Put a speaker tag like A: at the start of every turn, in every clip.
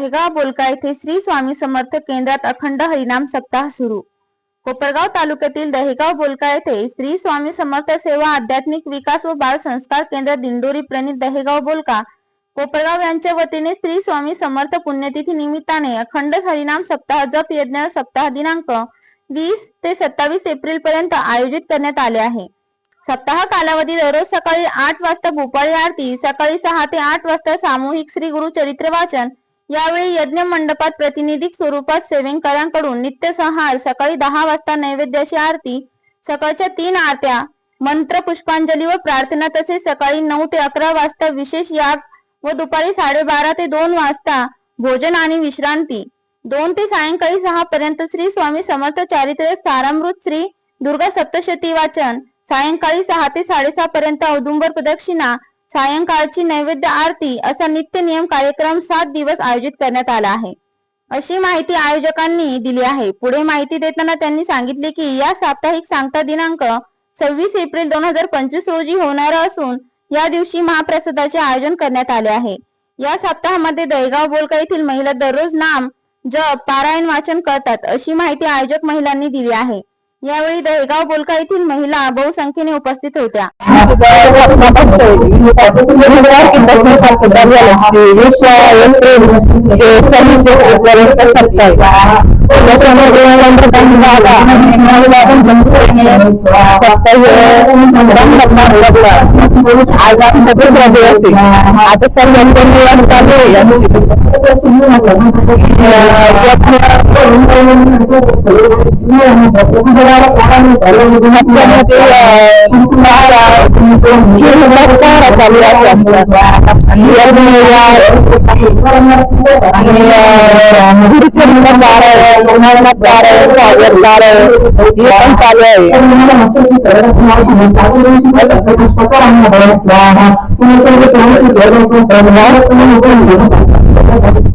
A: दहेगाव बोलका येथे श्री स्वामी समर्थ केंद्रात अखंड हरिनाम सप्ताह सुरू. कोपरगाव तालुक्यातील दहेगाव बोलका येथे श्री स्वामी समर्थ सेवा आध्यात्मिक विकास व बाल संस्कार केंद्र दिंडोरी प्रणित दहेगाव बोलका कोपरगाव यांच्या वतीने श्री स्वामी समर्थ पुण्यतिथी निमित्ताने अखंड हरिनाम सप्ताह जप यज्ञ सप्ताह दिनांक वीस ते सत्तावीस एप्रिल पर्यंत आयोजित करण्यात आले आहे. सप्ताह कालावधी दररोज सकाळी आठ वाजता भोपाळी आरती सकाळी सहा ते आठ वाजता सामूहिक श्री गुरु चरित्र वाचन यावेळी यज्ञ मंडपात प्रतिनिधी स्वरूपात सेवेकरांकडून नित्यसंहार सकाळी दहा वाजता नैवेद्याची आरती सकाळच्या तीन आरत्या मंत्र पुष्पांजली व प्रार्थना तसेच सकाळी नऊ ते अकरा वाजता विशेष याग व दुपारी साडेबारा ते दोन वाजता भोजन आणि विश्रांती. दोन ते सायंकाळी सहा पर्यंत श्री स्वामी समर्थ चारित्र्य सारामृत श्री दुर्गा सप्तशती वाचन. सायंकाळी सहा ते साडेसहा पर्यंत औदुंबर प्रदक्षिणा सायंकाळची नैवेद्य आरती असा नित्य नियम कार्यक्रम सात दिवस आयोजित करण्यात आला आहे. अशी माहिती आयोजकांनी दिली आहे. पुढे माहिती देताना त्यांनी सांगितले की या साप्ताहिक सांगता दिनांक सव्वीस एप्रिल दोन हजार पंचवीस रोजी होणार असून या दिवशी महाप्रसादाचे आयोजन करण्यात आले आहे. या सप्ताहामध्ये दहेगाव बोलका येथील महिला दररोज नाम जप पारायण वाचन करतात अशी माहिती आयोजक महिलांनी दिली आहे. यावेळी दहेगाव बोलका येथील महिला बहुसंख्येने उपस्थित होत्या.
B: आज आमचा दिवस orang dalam sementara kali aja dia menilai sementara sementara karir karir dia kan karir orang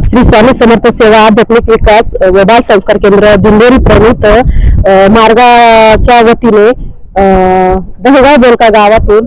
B: Shri Swami Samarth सेवा आध्यात्मिक विकास व बाल संस्कार केंद्र दिंडोरी प्रणित मार्गाच्या वतीने अ, बोलका गावातून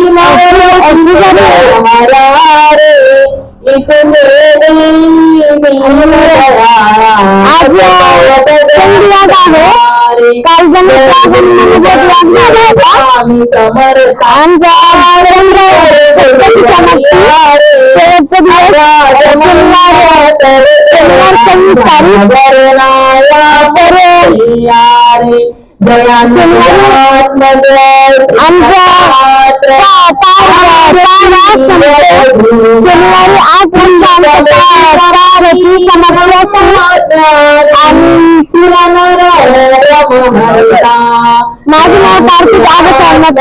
B: म्हटलं आज चंद्रयाग आहे काल जमिनीचा जन्मदिवस झाला होता शेवटचा दिवस शनिवार शनिवारी आठ वाजता समाप्ती असते आणि माझं नाव कार्तिक आगसाहेब